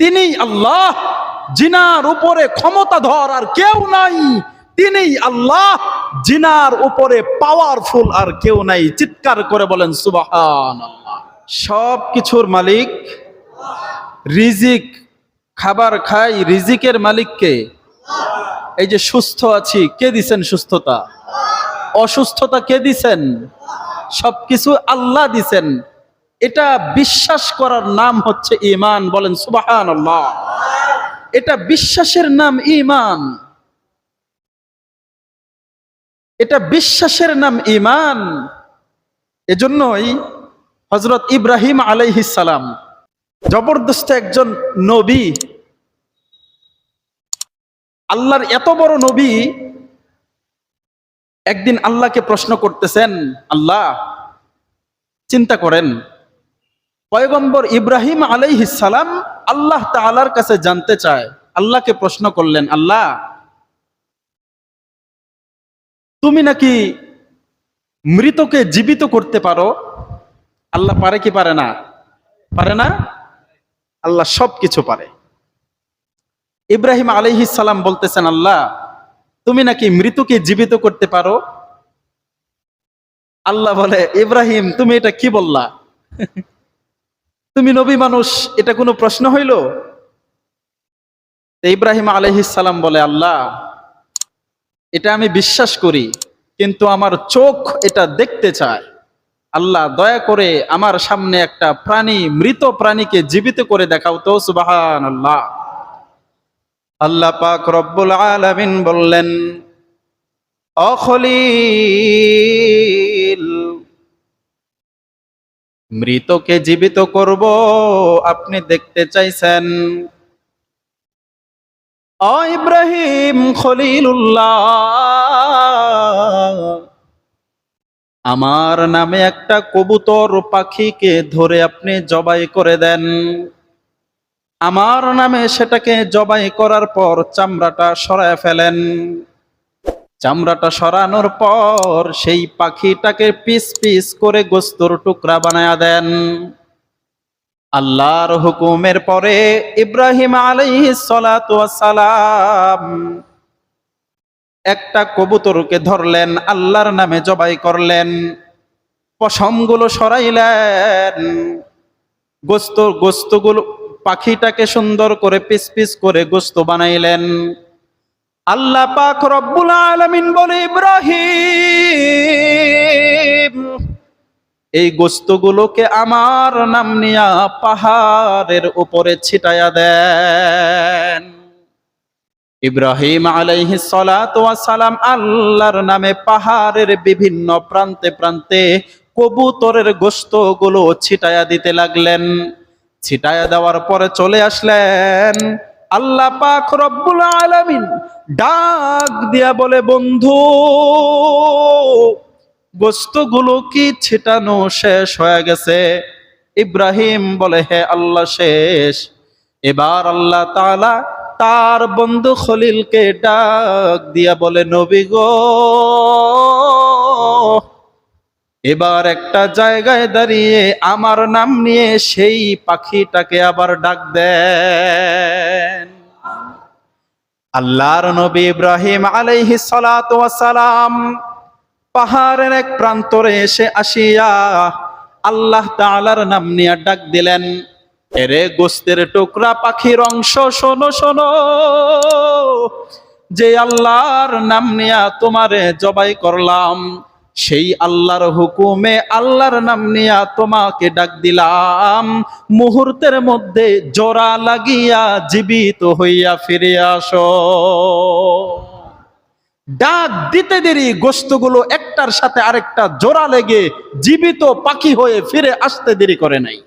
তিনি আল্লাহ, জিনার উপরে ক্ষমতাধর আর কেউ নাই। তিনি আল্লাহ, জিনার উপরে পাওয়ারফুল আর কেউ নাই। চিৎকার করে বলেন সুবাহান সব কিছুর মালিক রিজিক, খাবার খাই, রিজিকের মালিককে এই যে সুস্থ আছি, কে দিছেন সুস্থতা? অসুস্থতা কে দিছেন? সবকিছু আল্লাহ দিছেন। এটা বিশ্বাস করার নাম হচ্ছে ইমান বলেন সুবাহান এটা বিশ্বাসের নাম ইমান এটা বিশ্বাসের নাম ইমান এজন্যই হজরত ইব্রাহিম আলাইহিস সালাম জবরদস্ত একজন নবী, আল্লাহর এত বড় নবী, একদিন আল্লাহকে প্রশ্ন করতেছেন, আল্লাহ, চিন্তা করেন পয়গম্বর ইব্রাহিম সালাম আল্লাহ তাআলার কাছে জানতে চায়। আল্লাহকে প্রশ্ন করলেন, আল্লাহ, তুমি নাকি মৃতকে জীবিত করতে পারো? আল্লাহ পারে কি পারে না? পারে না? আল্লাহ সব কিছু পারে। ইব্রাহিম সালাম বলতেছেন, আল্লাহ, তুমি নাকি মৃতকে জীবিত করতে পারো? আল্লাহ বলে, ইব্রাহিম, তুমি এটা কি বললা? তুমি নবী মানুষ, এটা কোনো প্রশ্ন হইল? ইব্রাহিম সালাম বলে, আল্লাহ, এটা আমি বিশ্বাস করি, কিন্তু আমার চোখ এটা দেখতে চায়। আল্লাহ, দয়া করে আমার সামনে একটা প্রাণী, মৃত প্রাণীকে জীবিত করে দেখাও তো সুবাহান আল্লাহ আল্লাহ পাক রব্বুল আলামিন বললেন অখলিল মৃতকে জীবিত করব, আপনি দেখতে চাইছেন? অ ইব্রাহিম খলিলুল্লাহ, আমার নামে একটা কবুতর পাখিকে ধরে আপনি জবাই করে দেন। আমার নামে সেটাকে জবাই করার পর চামড়াটা সরায় ফেলেন। চামড়াটা সরানোর পর সেই পাখিটাকে পিস পিস করে গোস্তর টুকরা বানায়া দেন। আল্লাহর হুকুমের পরে ইব্রাহিম সালাম একটা কবুতরকে ধরলেন, আল্লাহর নামে জবাই করলেন, পশমগুলো সরাইলেন, গোস্ত, গোস্তগুলো পাখিটাকে সুন্দর করে পিস পিস করে গোস্ত বানাইলেন। আল্লাহ পাক রব্বুল আলামিন বলে, ইব্রাহিম, এই গোস্তগুলোকে আমার নাম নিয়া পাহাড়ের উপরে ছিটায়া দেন। ইব্রাহিম আলাইহি সালাম আল্লাহর নামে পাহাড়ের বিভিন্ন প্রান্তে প্রান্তে কবুতরের গোস্তগুলো ছিটায়া দিতে লাগলেন। ছিটায়া দেওয়ার পরে চলে আসলেন। আল্লাহ পাক রব্বুল আলামিন ডাক দিয়া বলে, বন্ধু গোস্তগুলো কি ছিটানো শেষ হয়ে গেছে? ইব্রাহিম বলে, হে আল্লাহ, শেষ। এবার আল্লাহ তাআলা তার বন্ধু খলিলকে ডাক দিয়া বলে, নবী গো এবার একটা জায়গায় দাঁড়িয়ে আমার নাম নিয়ে সেই পাখিটাকে আবার ডাক দেন। আল্লাহর নবী ইব্রাহিম আলাইহি সালাম পাহাড়ের এক প্রান্তরে এসে আসিয়া আল্লাহ তাআলার নাম নিয়ে ডাক দিলেন, এরে গোস্তের টুকরা পাখির অংশ, শোনো শোনো। যে আল্লাহর নাম নিয়া তোমারে জবাই করলাম সেই আল্লাহর হুকুমে আল্লাহর নাম নিয়া তোমাকে ডাক দিলাম। মুহূর্তের মধ্যে জোড়া লাগিয়া জীবিত হইয়া ফিরে আসো। ডাক দিতে দেরি গোস্তগুলো একটার সাথে আরেকটা জোড়া লেগে জীবিত পাখি হয়ে ফিরে আসতে দেরি করে নাই।